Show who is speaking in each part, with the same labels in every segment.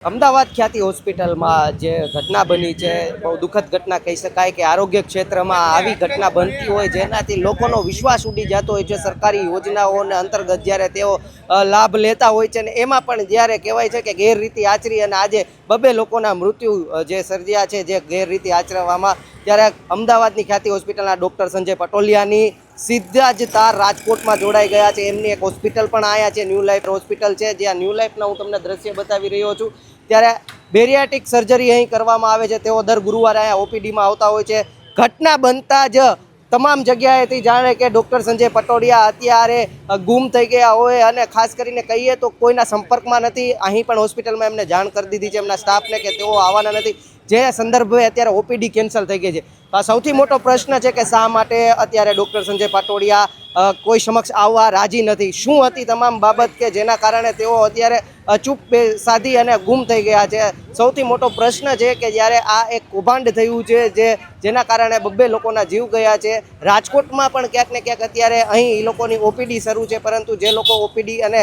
Speaker 1: અમદાવાદ ખ્યાતિ હોસ્પિટલમાં જે ઘટના બની છે, બહુ દુઃખદ ઘટના કહી શકાય કે આરોગ્ય ક્ષેત્રમાં આવી ઘટના બનતી હોય જેનાથી લોકોનો વિશ્વાસ ઉડી જતો હોય છે. સરકારી યોજનાઓને અંતર્ગત જ્યારે તેઓ લાભ લેતા હોય છે ને એમાં પણ જ્યારે કહેવાય છે કે ગેરરીતિ આચરી અને આજે બબે લોકોના મૃત્યુ જે સર્જ્યા છે, જે ગેરરીતિ આચરવામાં ત્યારે અમદાવાદની ખ્યાતિ હોસ્પિટલના ડૉક્ટર સંજય પટોલિયાની સીધા જ તાર રાજકોટમાં જોડાઈ ગયા છે. એમની એક હોસ્પિટલ પણ આવ્યા છે. ન્યૂ લાઈફ હોસ્પિટલ છે. જ્યાં ન્યૂ લાઈફના હું તમને દ્રશ્ય બતાવી રહ્યો છું. ત્યારે બેરિયાટિક સર્જરી અહીં કરવામાં આવે છે. તેઓ દર ગુરુવારે અહીંયા ઓપીડીમાં આવતા હોય છે. ઘટના બનતા જ તમામ જગ્યાએથી જાણે કે ડૉક્ટર સંજય પટોડિયા અત્યારે ગુમ થઈ ગયા હોય અને ખાસ કરીને કહીએ તો કોઈના સંપર્કમાં નથી. અહીં પણ હોસ્પિટલમાં એમને જાણ કરી દીધી છે. એમના સ્ટાફને કે તેઓ આવવાના નથી. જે સંદર્ભે અત્યારે ઓપીડી કેન્સલ થઈ ગઈ છે. આ સૌથી મોટો પ્રશ્ન છે કે શા માટે અત્યારે ડૉક્ટર સંજય પાટોડિયા કોઈ સમક્ષ આવવા રાજી નથી? શું હતી તમામ બાબત કે જેના કારણે તેઓ અત્યારે ચૂપ સાધી અને ગુમ થઈ ગયા છે? સૌથી મોટો પ્રશ્ન છે કે જ્યારે આ એક કૌભાંડ થયું છે, જે, જેના કારણે બબ્બે લોકોના જીવ ગયા છે, રાજકોટમાં પણ ક્યાંક ને ક્યાંક અત્યારે અહીં એ લોકોની ઓપીડી શરૂ છે, પરંતુ જે લોકો ઓપીડી અને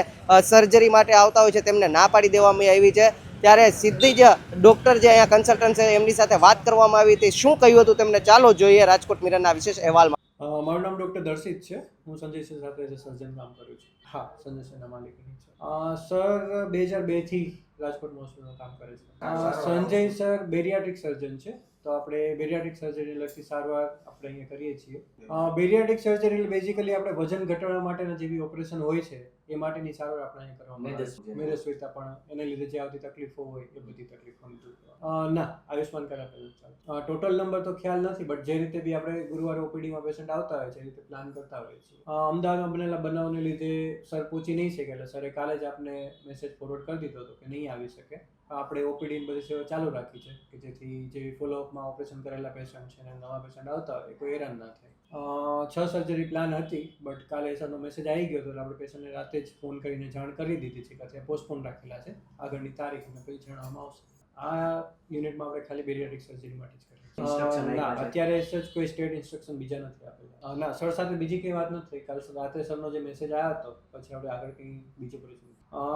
Speaker 1: સર્જરી માટે આવતા હોય છે તેમને ના પાડી દેવામાં આવી છે. ત્યારે સીધી જ ડૉક્ટર જે અહીંયા કન્સલ્ટન્ટ છે, એમની સાથે વાત કરવામાં આવી હતી. શું કહ્યું હતું તેમને? ચાલો જોઈએ રાજકોટ મિરરના વિશેષ અહેવાલમાં.
Speaker 2: મારું નામ ડૉક્ટર દર્શિત છે. હું સંજય સિંહ સાથે સર્જન કામ કરું છું. હા. સંજય સિંહના માલિકની છે. સર બે હજાર બેથી રાજકોટ હોસ્પિટલમાં કામ કરે છે. સંજય સર બેરિયાટ્રિક સર્જન છે. તો આપણે બેરિયાટ્રિક સર્જરી લગતી સારવાર આપણે અહીંયા કરીએ છીએ. બેરિયાટ્રિક સર્જરી બેઝિકલી આપણે વજન ઘટાડવા માટેના જે બી ઓપરેશન હોય છે એ માટેની સારવાર આપણે અહીંયા કરવામાં આવે છે.
Speaker 3: મેદસ્વીતા.
Speaker 2: પણ એને લીધે જે આવતી તકલીફો હોય એ બધી. અ, ના આયુષ્માન કાર્ડ આપેલું ટોટલ નંબર તો ખ્યાલ નથી બટ જે રીતે બી આપણે ગુરુવારે ઓપીડીમાં પેશન્ટ આવતા હોય છે એ રીતે પ્લાન કરતા છીએ અ, અમદાવાદમાં બનેલા બનાવને લીધે સર પહોંચી નહીં શકે એટલે સરે કાલે જ આપને મેસેજ ફોરવર્ડ કરી દીધો હતો કે નહીં આવી શકે. આપણે ઓપીડી બધી સેવા ચાલુ રાખી છે કે જેથી જે ફોલોઅપમાં ઓપરેશન કરેલા પેશન્ટ છે અને નવા પેશન્ટ આવતા હોય કોઈ હેરાન ના થાય. છ સર્જરી પ્લાન હતી બટ કાલે સરનો મેસેજ આવી ગયો હતો એટલે આપણે પેશન્ટને રાતે જ ફોન કરીને જાણ કરી દીધી છે કે અત્યારે પોસ્ટપોન રાખેલા છે. આગળની તારીખ અને પછી જણાવવામાં આવશે. આ યુનિટમાં આપણે ખાલી બેરિયાટ્રિક સર્જરી માટે જ કરીએ. ના અત્યારે સચ કોઈ સ્ટેટ ઇન્સ્ટ્રક્શન બીજા નથી આપેલા. ના સર સાથે બીજી કઈ વાત નથી. થઈ કાલ રાતે સરનો જે મેસેજ આવ્યો હતો પછી આપણે આગળ કંઈ બીજું કરીશું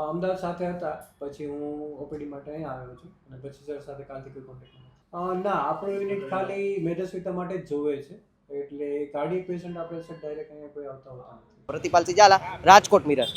Speaker 2: અમદાવાદ સાથે હતા પછી હું ઓપીડી માટે અહીં આવ્યો છું. અને પછી સર સાથે કાલથી કોઈ કોન્ટેક્ટ ના આપણું યુનિટ ખાલી મેદસ્વીતા માટે જ જોવે છે. એટલે કાર્ડિયક પેશન્ટ આપણે સર ડાયરેક્ટ અહીંયા કોઈ આવતા હોતા નથી.
Speaker 1: પ્રતિપાલ સિજાલા રાજકોટ મિરર.